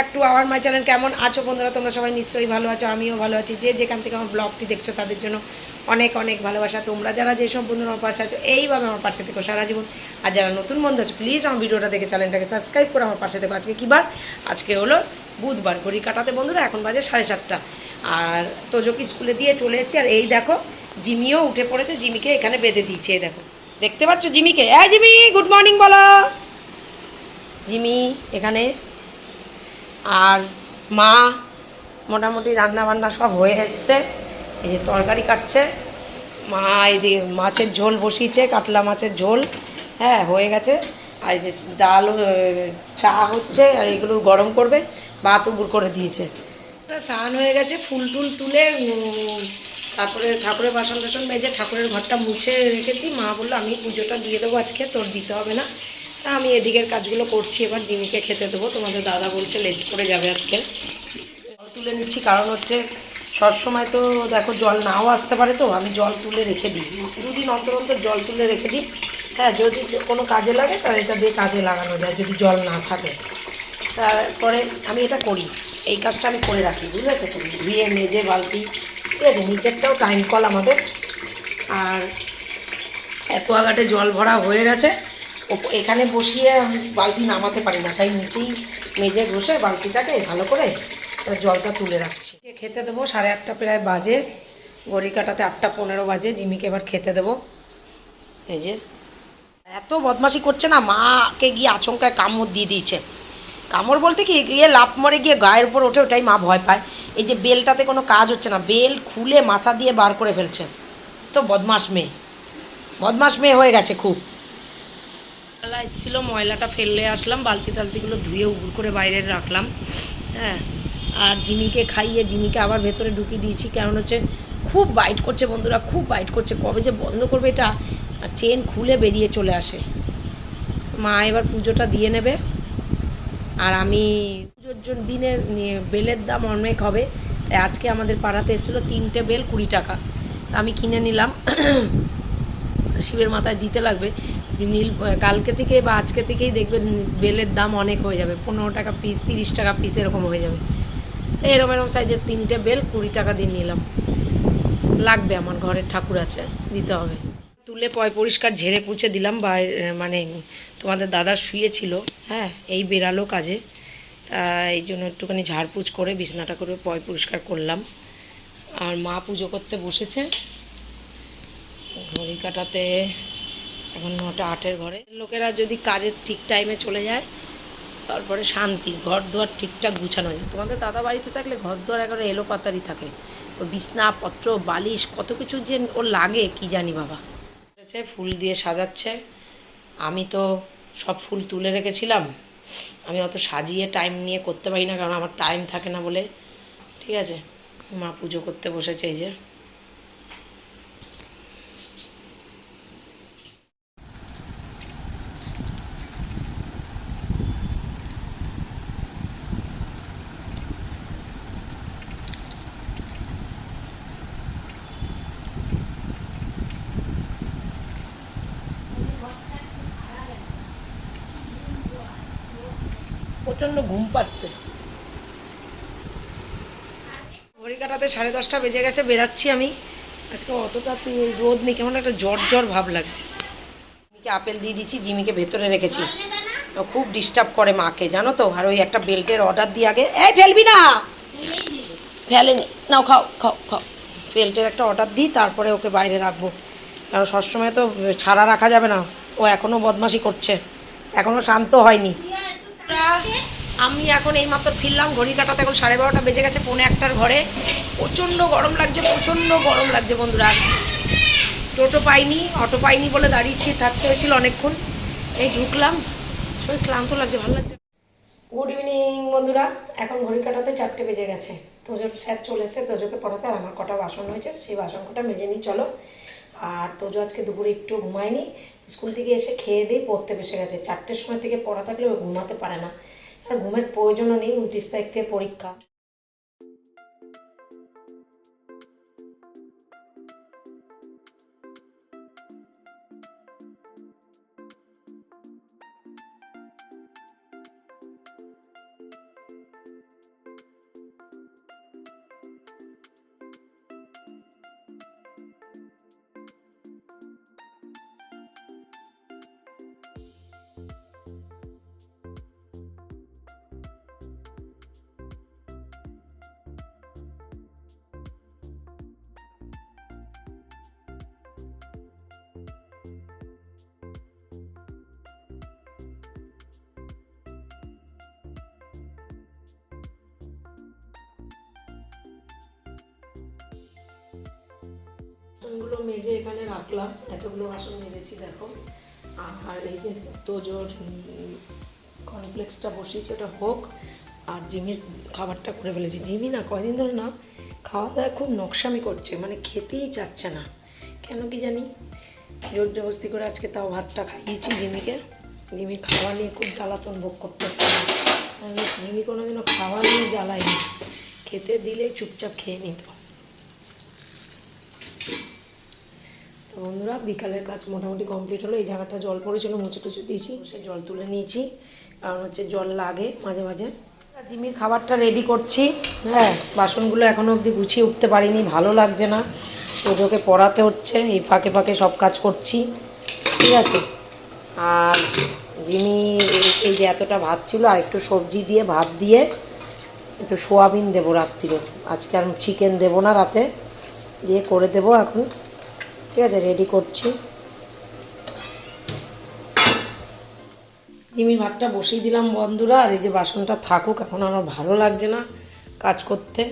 Back to our my channel. কেমন আছো বন্ধুরা? তোমরা সবাই নিশ্চয়ই ভালো আছো, আমিও ভালো আছি। যে যেখান থেকে আমার ব্লগটি দেখছ, তাদের জন্য অনেক অনেক ভালোবাসা। তোমরা যারা যেসব বন্ধুরা আমার পাশে আছো, এইভাবে আমার পাশে থেকো সারা জীবন। আর যারা নতুন বন্ধু আছে প্লিজ আমার ভিডিওটা দেখে চ্যানেলটাকে সাবস্ক্রাইব করে আমার পাশে থেকো। আজকে কী বার? আজকে হলো বুধবার, ঘড়ি কাটাতে বন্ধুরা, এখন বাজে সাড়ে সাতটা। আর তোজোকে স্কুলে দিয়ে চলে এসেছি? আর এই দেখো, জিমিও উঠে পড়েছে, জিমিকে এখানে বেঁধে দিয়েছে দেখো। দেখতে পাচ্ছ জিমিকে? হ্যাঁ জিমি গুড মর্নিং বলো। জিমি, এখানে আর মা মোটামুটি রান্না বান্না সব হয়ে এসছে। এই যে তরকারি কাটছে। মা এদিকে মাছের ঝোল বসিয়েছে, কাতলা মাছের ঝোল। হ্যাঁ হয়ে গেছে। আর এই যে ডাল চা হচ্ছে, আর এগুলো গরম করবে। ভাত উবুর করে দিয়েছে। স্নান হয়ে গেছে, ফুল টুল তুলে তারপরে ঠাকুরের বাসন টাসন মেজে ঠাকুরের ঘরটা মুছে রেখেছি। মা বলল, আমি পুজোটা দিয়ে দেবো আজকে, তোর দিতে হবে না। তা আমি এদিকের কাজগুলো করছি, এবার জিমিকে খেতে দেবো। তোমাদের দাদা বলছে লেট করে যাবে আজকে। তুলে নিচ্ছি, কারণ হচ্ছে সবসময় তো দেখো জল নাও আসতে পারে তো, আমি জল তুলে রেখে দিই। দুদিন অন্তর অন্তর জল তুলে রেখে দিই। হ্যাঁ যদি কোনো কাজে লাগে, তাহলে এটা দিয়ে কাজে লাগানো যায়, যদি জল না থাকে। তারপরে আমি এটা করি, এই কাজটা আমি করে রাখি বুঝেছ তুমি? ধুয়ে, মেজে, বালতি, ঠিক আছে? নিচেরটাও টাইম কল আমাদের। আর অ্যাকোয়াগার্ডে জল ভরা হয়ে গেছে। এখানে বসিয়ে আমি বালতি নামাতে পারি না, তাই নিচেই মেজে ঘষে বালতিটাকে ভালো করে জলটা তুলে রাখছি। খেতে দেবো সাড়ে আটটা প্রায় বাজে, ঘড়ি কাটাতে আটটা পনেরো বাজে, জিমিকে এবার খেতে দেবো। এই যে, এত বদমাশি করছে না, মাকে গিয়ে আচমকায় কামড় দিয়ে দিয়েছে। কামড় বলতে কি, গিয়ে লাফ মরে গিয়ে গায়ের উপর ওঠে, ওটাই মা ভয় পায়। এই যে বেলটাতে কোনো কাজ হচ্ছে না, বেল খুলে মাথা দিয়ে বার করে ফেলছে। তো বদমাস মেয়ে বদমাস মেয়ে হয়ে গেছে খুব। বেলা এসেছিল ময়লাটা ফেললে আসলাম, বালতি টালতিগুলো ধুয়ে উগুর করে বাইরে রাখলাম হ্যাঁ। আর জিমিকে খাইয়ে, জিমিকে আবার ভেতরে ঢুকিয়ে দিয়েছি, কারণ হচ্ছে খুব বাইট করছে বন্ধুরা, খুব বাইট করছে। কবে যে বন্ধ করবে এটা? আর চেন খুলে বেরিয়ে চলে আসে। মা এবার পুজোটা দিয়ে নেবে। আর আমি পুজোর জন্য দিনের বেলের দাম অনেক হবে। আজকে আমাদের পাড়াতে এসেছিল তিনটে বেল কুড়ি টাকা। আমি কিনে নিলাম। শিবের মাথায় দিতে লাগবে। নীল কালকে থেকে বা আজকে থেকেই দেখবেন বেলের দাম অনেক হয়ে যাবে। পনেরো টাকা পিস তিরিশ টাকা পিস এরকম হয়ে যাবে। এরকম এরকম সাইজের তিনটে বেল কুড়ি টাকা দিয়ে নিলাম। লাগবে আমার, ঘরের ঠাকুর আছে, দিতে হবে। তুলে পয় পরিষ্কার ঝেড়ে পুছে দিলাম বা মানে তোমাদের দাদা শুয়েছিল হ্যাঁ এই বেরালো কাজে। এই জন্য একটুখানি ঝাড়পুছ করে, বিছনাটা করে পয় পরিষ্কার করলাম। আর মা পুজো করতে বসেছে। ঘড়ি কাটাতে এখন নটা আটের ঘরে। লোকেরা যদি কাজের ঠিক টাইমে চলে যায়, তারপরে শান্তি ঘর দুয়ার ঠিকঠাক গুছানো যায়। তোমাদের দাদা বাড়িতে থাকলে ঘর দুয়ার একেবারে এলো পাতারি থাকে। ও বিছনাপত্র বালিশ, কত কিছু যে ওর লাগে, কি জানি বাবা। ফুল দিয়ে সাজাচ্ছে। আমি তো সব ফুল তুলে রেখেছিলাম। আমি অত সাজিয়ে টাইম নিয়ে করতে পারি না, কারণ আমার টাইম থাকে না বলে। ঠিক আছে, মা পুজো করতে বসেছে এই যে। প্রচণ্ড ঘুম পাচ্ছে। ঘড়ি কাটাতে সাড়ে দশটা বেজে গেছে, বেরাচ্ছি আমি। আজকে অতটা রোদ নেই, কেমন একটা জ্বর জ্বর ভাব লাগছে। আপেল দিয়ে দিচ্ছি জিমিকে ভেতরে রেখেছি। খুব ডিস্টার্ব করে মাকে, জানো তো? আর ওই একটা বেল্টের অর্ডার দিয়ে আগে এই ফেলবি না! ফেলেনি। নাও, খাও খাও খাও। বেল্টের একটা অর্ডার দিই, তারপরে ওকে বাইরে রাখব। কারণ সবসময় তো ছাড়া রাখা যাবে না। ও এখনও বদমাশি করছে। এখনও শান্ত হয়নি। আমি এখন এইমাত্র ফিরলাম ঘড়ি কাটাতে এখন সাড়ে বারোটা বেজে গেছে, পৌনে একটার ঘরে। প্রচণ্ড গরম লাগছে, প্রচণ্ড গরম লাগছে বন্ধুরা। টোটো পাইনি, অটো পাইনি বলে দাঁড়িয়েছি, থাকতে হয়েছিল অনেকক্ষণ। এই ঢুকলাম, শরীর ক্লান্ত লাগছে, ভালো লাগছে। গুড ইভিনিং বন্ধুরা। এখন ঘড়ি কাটাতে চারটে বেজে গেছে। তোজোর স্যার চলে এসছে, তোজোকে পড়াতে, আর আমার কটা বাসন হয়েছে সেই বাসন কটা মেজে নিই, চলো। আর তোজো আজকে দুপুরে একটু ঘুমায়নি। স্কুল থেকে এসে খেয়ে দিয়ে পড়তে বসে গেছে। চারটের সময় থেকে পড়া থাকলে ও ঘুমাতে পারে না। আর ঘুমের প্রয়োজনও নেই উনত্রিশ তারিখ থেকে পরীক্ষা। বাসনগুলো মেজে এখানে রাখলাম। এতগুলো বাসন মেজেছি, দেখো। আর এই যে তোজোর কমপ্লেক্সটা বসিয়েছি, ওটা হোক। আর জিমির খাবারটা করে ফেলেছি। জিমি না, কয়দিন ধরে না খাওয়া দাওয়া খুব নকশামি করছে মানে খেতেই চাচ্ছে না। কেন কি জানি? জোর জবস্তি করে আজকে তাও ভাতটা খাইয়েছি জিমিকে। জিমি খাওয়া নিয়ে খুব জ্বালাতন ভোগ করতে জিমি কোনোদিনও খাওয়া নিয়ে জ্বালায়নি। খেতে দিলে চুপচাপ খেয়ে নিত। বন্ধুরা, বিকালের কাজ মোটামুটি কমপ্লিট হলো। এই জায়গাটা জল পড়েছিল মুছে টুচে দিয়েছি, সে জল তুলে নিয়েছি। কারণ হচ্ছে জল লাগে মাঝে মাঝে। জিমির খাবারটা রেডি করছি। হ্যাঁ বাসনগুলো এখনও অবধি গুছিয়ে উঠতে পারিনি, ভালো লাগছে না। ওদেরকে পড়াতে হচ্ছে, এই ফাঁকে ফাঁকে সব কাজ করছি। ঠিক আছে? আর জিমি এই যে এতটা ভাত ছিল, আর একটু সবজি দিয়ে, ভাত দিয়ে একটু সোয়াবিন দেবো রাত্রিরে। আজকে আর চিকেন দেবো না রাতে, দিয়ে করে দেবো এখন। ঠিক আছে রেডি করছি। জিমির ভাতটা বসিয়ে দিলাম বন্ধুরা, আর এই যে বাসনটা থাকুক, এখন আমার ভালো লাগছে না কাজ করতে।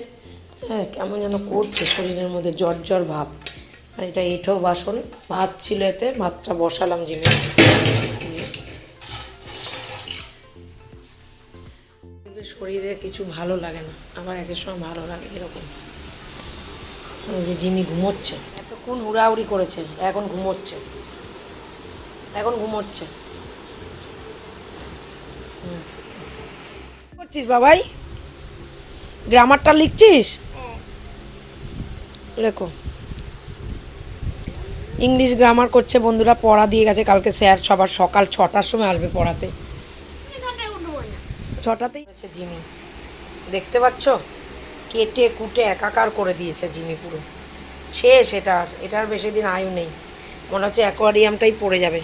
হ্যাঁ কেমন যেন করছে শরীরের মধ্যে জ্বর জ্বর ভাব। আর এটা এঁঠো বাসন, ভাত ছিল এতে, ভাতটা বসালাম জিমি শরীরে কিছু ভালো লাগে না, আমার একের সময় ভালো লাগে এরকম। যে জিমি ঘুমোচ্ছে। এতক্ষণ উড়াউড়ি করেছে এখন ঘুমোচ্ছে। এখন ঘুমোচ্ছে। করছিস বাবাই? গ্রামারটা লিখছিস? লেখো ইংলিশ গ্রামার করছে বন্ধুরা পড়া দিয়ে গেছে কালকে স্যার সবার সকাল ছটার সময় আসবে পড়াতে। ছটাতেই আছে জিমি। দেখতে পাচ্ছ? কেটে কুটে একাকার করে দিয়েছে জিমি পুরো। শেষ এটার এটার বেশি দিন আয়ু নেই। মনে হচ্ছে অ্যাকোয়ারিয়ামটাই পড়ে যাবে।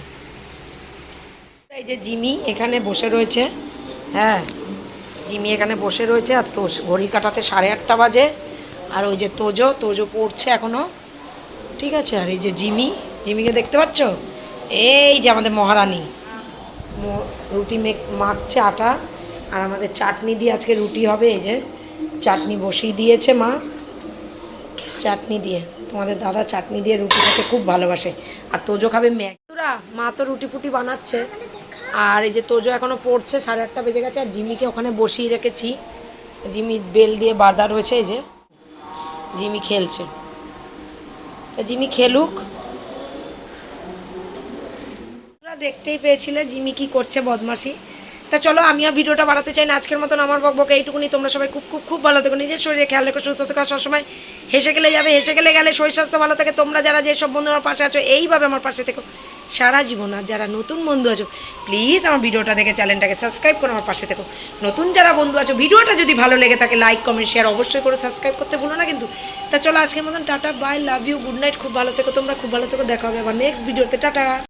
এই যে জিমি এখানে বসে রয়েছে। হ্যাঁ জিমি এখানে বসে রয়েছে, আর তো ঘড়ি কাটাতে সাড়ে আটটা বাজে। আর ওই যে তোজো তোজো পড়ছে এখনও। ঠিক আছে, আর এই যে জিমি, জিমিকে দেখতে পাচ্ছ? এই যে আমাদের মহারানী। রুটি মেক মাখছে আটা। আর আমাদের চাটনি দিয়ে আজকে রুটি হবে, এই যে চাটনি বসিয়ে দিয়েছে মা। চাটনি দিয়ে। তোমাদের দাদা চাটনি দিয়ে রুটি খেতে খুব ভালোবাসে। আর তোজো খাবে ম্যাগরা মা তো রুটি ফুটি বানাচ্ছে। আর এই যে তোজো এখনও পড়ছে, সাড়ে আটটা বেজে গেছে, আর জিমিকে ওখানে বসিয়ে রেখেছি। জিমি বেল দিয়ে বাঁধা রয়েছে এই যে। জিমি খেলছে। জিমি খেলুক। দেখতেই পেয়েছিলে জিমি কি করছে বদমাসি তা চলো, আমি আর ভিডিওটা বাড়াতে চাই না। আজকের মতন আমার বকবক এইটুকুনি। তোমরা সবাই খুব খুব খুব ভালো থেকো। নিজের শরীরে খেয়াল রেখো, সুস্থ থেকো। সবসময় হেসে গেলে যাবে, হেসে গেলে গেলে শরীর স্বাস্থ্য ভালো থাকে। তোমরা যারা যেসব বন্ধু আমার পাশে আছো, এইভাবে আমার পাশে থেকো। সারা জীবন আর যারা নতুন বন্ধু আছো প্লিজ আমার ভিডিওটা দেখে চ্যানেলটাকে সাবস্ক্রাইব করে আমার পাশে থেকো। নতুন যারা বন্ধু আছো, ভিডিওটা যদি ভালো লেগে থাকে লাইক কমেন্ট শেয়ার অবশ্যই করে সাবস্ক্রাইব করতে ভুলো না কিন্তু। তা চলো, আজকের মতন ta-ta bye love you good night খুব ভালো থেকো। তোমরা খুব ভালো থেকো। দেখা হবে আবার নেক্সট ভিডিওতে টাটা।